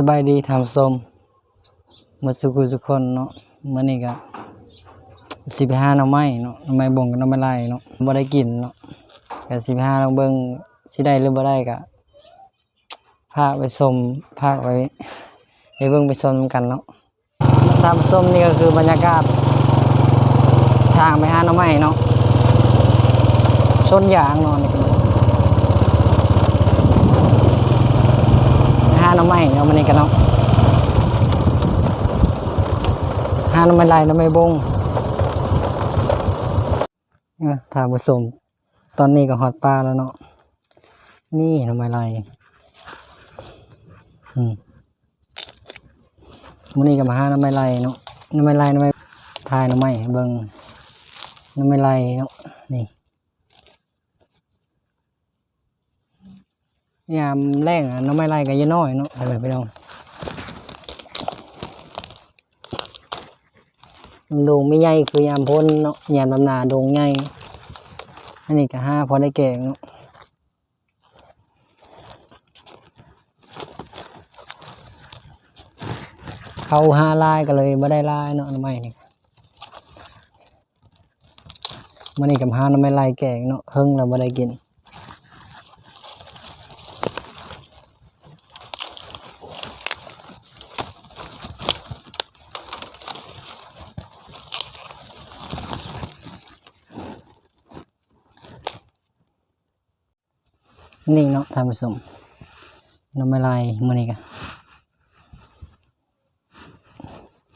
สบายดีทำส้มมาสุกุสุคนเนาะมื้อนี้ก็สิไปหาหน่อไม้เนาะน่อไม้บ่งกับน่อไม้ไล่เนาะบ่ได้กินเนาะก็สิไปหาลองเบิ่งสิได้หรือบ่ได้ก็พาไปชมพาไปไปเบิ่งไปชมกันเนาะตามส้มนี่ก็คือบรรยากาศ ทางไปห้าน่อไม้เนาะชนยางเนาะนี่ก็ไปหาหน่อไม้เนามื้อนี้กันเนาะหาหน้ำมันลายหน้ำมันบงเอ้อถาผสมตอนนี้ก็ฮอดปลาแล้วเนาะนี่หน้ำมันลายอืมมื้อนี้ก็มาหาหน้ำมันลายเนาะหน้ำมันลายหน้ำมันทายหน้ำมันให้เบิ่งหน้ำมันลายเนาะ ยามแรงอะน้ำไมันลายก็อยังน้อยเนาะไปไปน้องดงไม่ใหญ่คือยามพ้นเนาะยามลำนาดงใหญ่อันนี้ก็ห้าพอได้แก่งเนาะเขาห้าลายก็เลยไม่ได้ลายเนาะน้ำไม้นี่มันนี่กับห้าน้ำไม้ลายแก่งเนาะเฮิงเราไม่ได้กิน นี่เนาะท่านผู้ชมน้ำลายมือนี้ก็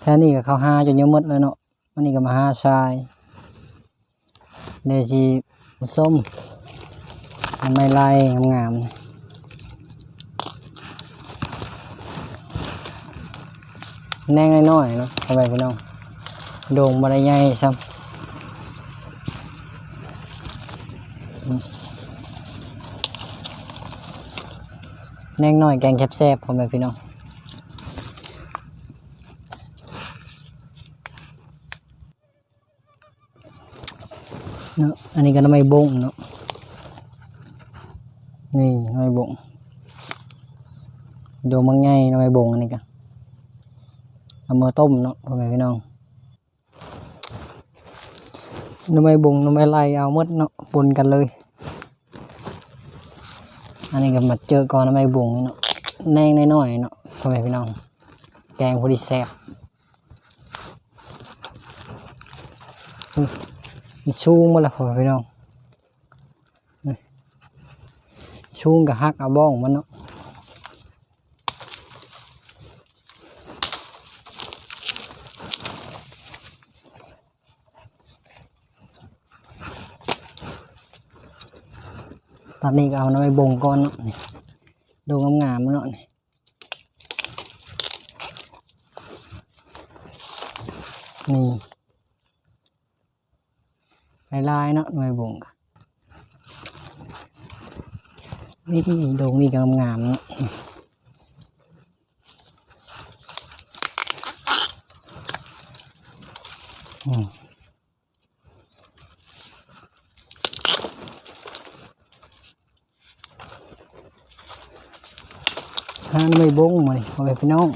แท้นี่ก็เขาหาจนเยอะหมดแล้วเนาะมื้อนี้ก็มาหาชายเดี๋ยวทีส้มน้ำไม่ลายงามๆแน่งน้อยๆเนาะเอาไปพี่น้องโด่งบ่ได้ใหญ่ซ้ำ แน่งหน่อยแกงแซ่บๆพ่อแม่พี่น้องเนาะอันนี้ก็น้ำไม่บงเนาะนี่น้ำไม่บงดูมังไงน้ำไม่บงอันนี้กันเอามาต้มเนาะพ่อแม่พี่น้องน้ำไม่บงน้ำไม่ไล่เอาหมดเนาะปนกันเลย อันนี้ก็มาเจอก่อนน้ำไม่บุงเนาะแนงน้อยๆเนาะพ่อแม่พี่น้อง แกงพอดีแซ่บอื้อมีชูงมาละพ่อพี่น้องนี่ชูงกับฮักเอาบ้องมันเนาะ ตอนนี้ก็เอาน้ำไม่บงก่อนเนาะนี่ดูงามๆมันเนาะนี่นี่ลายๆเนาะน้ำไม่งนี่ดงนี่ก็งามๆเนาะอืม หาไม่ บงมาดิเอาไปพี่น้อง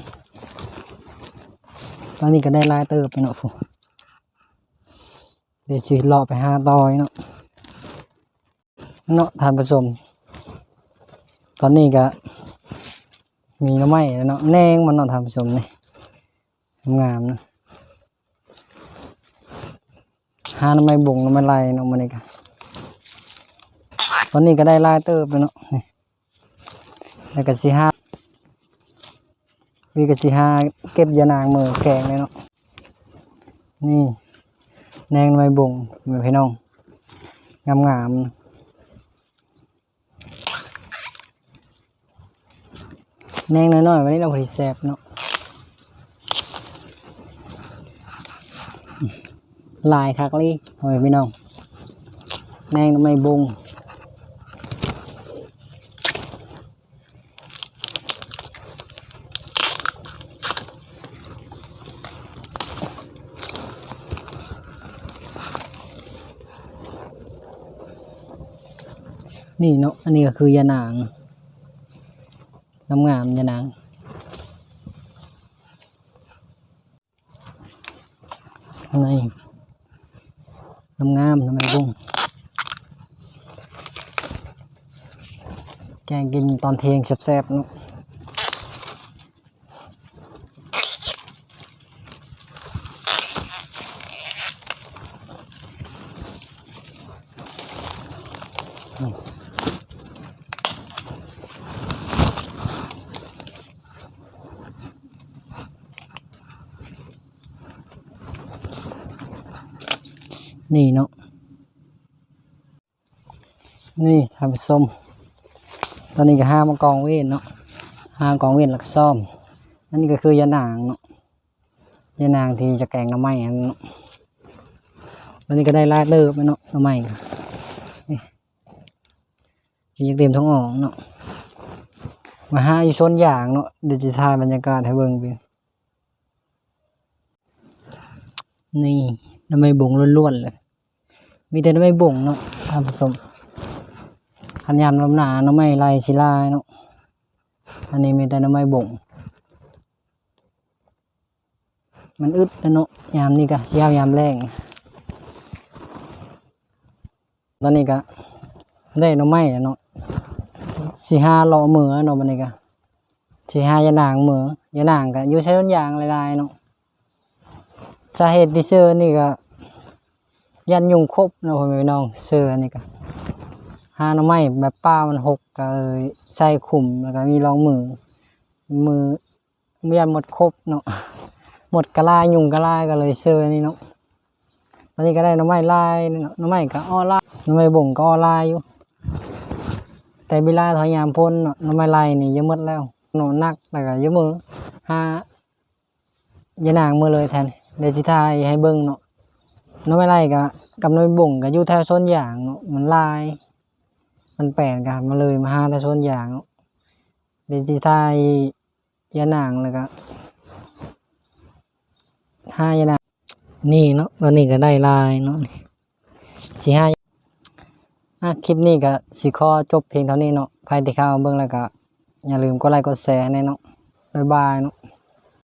ตอนนี้ก็ได้ลายเติบไปเนาะฟูเดี๋ยวสิเลาะไปหาตอยเนาะ เนาะทานผสม ตอนนี้ก็มีน้ำไม้แล้วเนาะแนงมันเนาะทานผสมนี่งามนะหาน้ำไม้บงน้ำไม้ลายเนาะมันนี่ก็ตอนนี้ก็ได้ลายเติบไปเนาะนี่แล้วก็สิหา วีกสิหาเก็บยานางมือแกงเลยเนาะนี่แนงไม้บ่งเหมือนพี่น้องงามงามๆแนงน้อยๆวันนี้เราพอดีแซบเนาะลายคักลี่เหมือนพี่น้องแนงไม้บ่ง นี่เนาะอันนี้ก็คือยานางน้ำงามยานางอะไรน้ำงามน้ำไมบุ้งแกงกินตอนเทียงแซ่บๆเนาะ嗯。 นี่เนาะนี่ทำส้มตอนนี้ก็ห้ามากองเว้นเนาะห้ากองเว้นแล้วก็ซ่อมอันนี้ก็คือยานางเนาะยานางที่จะแกงน้ำไม้อันเนาะตอนนี้ก็ได้ลาดเลิบไปเนาะน้ำไม้นี่ยังเตรียมท้องออกเนาะมาหาอยู่ชนอย่างเนาะดิจิทัลบรรยากาศให้เบิ่งเป็นนี่น้ำไม้บ่งล้วนๆเลย มีแต่น้ำไม้บ่งเนาะทำผสมขันยามลำหนาน้ำไม้ลายศิลาเนาะอันนี้มีแต่น้ำไม้บ่ง มันอึดนะเนาะยามนี้ก็เสียวยามแรงตอนนี้ก็ได้น้ำไม้เนาะสี่ห้าเลาะมือเนาะบันนี้ก็สี่ห้ายานางเหมือยานางก็อยู่ใช้ต้นยางลายๆเนาะสาเหตุที่เชื่อนี่ก็ ยันยุงครบเนาะพ่อแม่พี่น้องเสื้อนี่ก็หาหน่อไม้แบบป้ามันหกก็เลยใส่ขุมแล้วก็มีรองมือ มือเมียนหมดครบเนาะหมดกระลายุงกระลาก็เลยเสื้อนี่เนาะตอนนี้ก็ได้หน่อไม้ลายนาะหน่อไม้ก็อ้อลายหน่อไม้บ่งก็อ้อลายอยู่ แต่เวลาถอยยามพ้นนาะหน่อไม้ลายนี่เยอะหมดแล้วเนาะนักแล้วก็เยอะมือหายานางมือเลยแทนเดี๋ยวจิทายให้เบิ่งเนาะ น้ำไม่ไรกะกับน้ำบ่งกะอยู่แถวส้นยางเนาะมันลาย มันแปลนกันมาเลยมาหาแต่ส้นยางเนาะเดยวจิทายยานางแล้วก็ห้ายานางนี่เนาะตอนนี้ก็ได้ลายเนาะนี่สี่ห้าอะคลิปนี้ก็สิข้อจบเพียงเท่านี้เนาะใครที่เข้าเบิ่งแล้วก็อย่าลืมกดไลค์กดแชร์ให้เนาะบ๊ายบายเนาะ